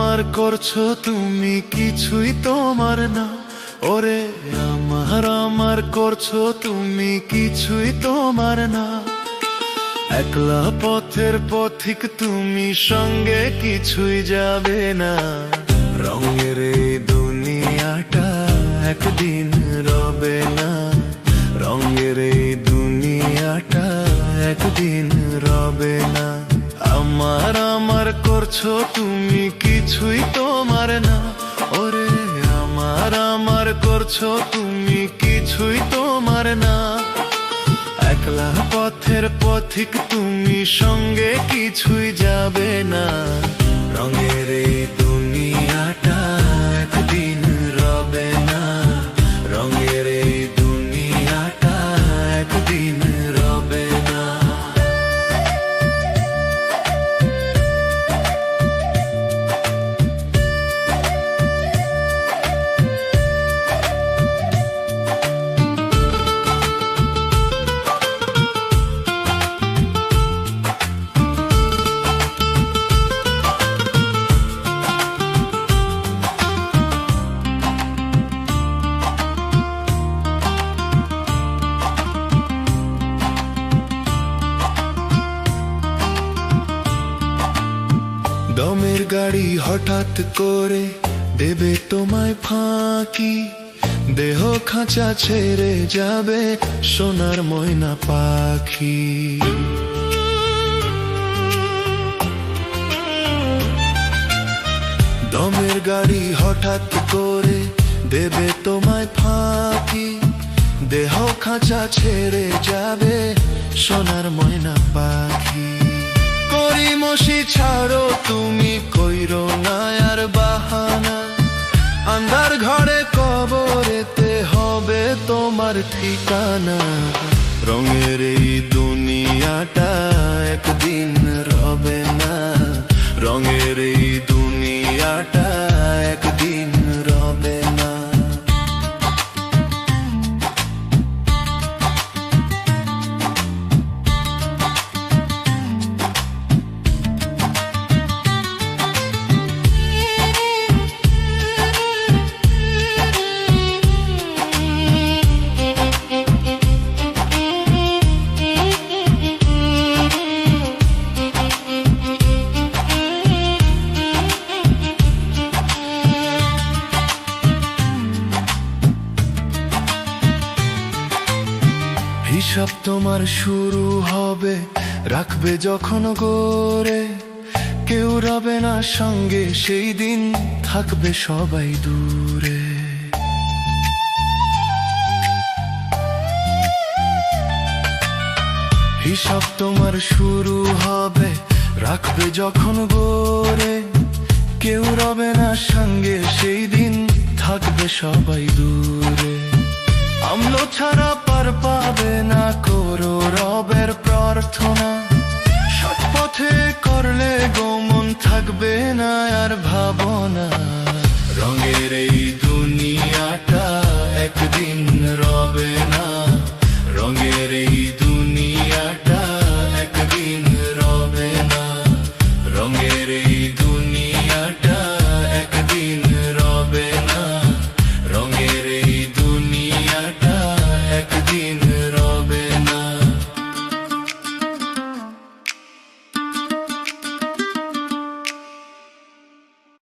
আমার করছ তুমি কিছুই তোমার না। ওরে আমার আমার করছ তুমি কিছুই তোমার না। একলা পথের পথিক তুমি সঙ্গে কিছুই যাবে না। রঙের এই দুনিয়াটা একদিন রবে না। রঙের এই দুনিয়াটা একদিন রবে না। আমার আমার করছ তুমি কিছুই তোমার না। ওরে আমার আমার করছ তুমি কিছুই তোমার না। একলা পথের পথিক তুমি সঙ্গে কিছুই যাবে দমের গাড়ি হঠাৎ করে দেবে তোমায় ফাঁকি। দেহ খাঁচা ছেড়ে যাবে সোনার ময়না পাখি। দমের গাড়ি হঠাৎ করে দেবে তোমায় ফাঁকি। দেহ খাঁচা ছেড়ে যাবে সোনার ময়না পাখি। করি ছাড়ো, তুমি কইরো না বাহানা। আন্ধার ঘরে কবরেতে হবে তোমার ঠিকানা। রঙের এই দুনিয়াটা একদিন রবে না। রঙের এই হিসাব তোমার শুরু হবে, রাখবে যখন গোরে। কেউ রবে না সঙ্গে, সেই দিন থাকবে সবাই দূরে। হিসাব তোমার শুরু হবে, রাখবে যখন গোরে। কেউ রবে না সঙ্গে, সেই দিন থাকবে সবাই দূরে। আমলো ছাড়া আর পাবে না করো রবের প্রার্থনা। সৎপথে করলে গোমন থাকবে না আর ভাবনা। রঙের এই